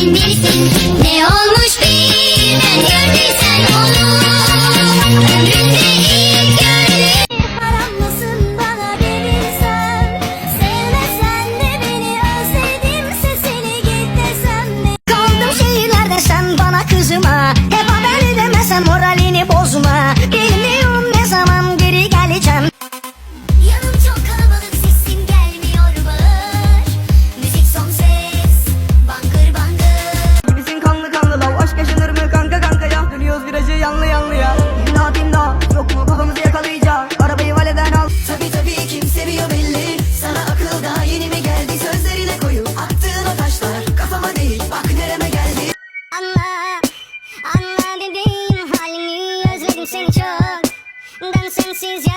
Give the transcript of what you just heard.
kendinsin Ne olmuş bilmem gördüysen onu. Ömründe ilk gördüğün Haram mısın bana verirsen. Sevmesen beni özledimse seni git desem de bana kızma. Heba ben ödemesen moralini bozma. Bilmiyorum Dançando cinza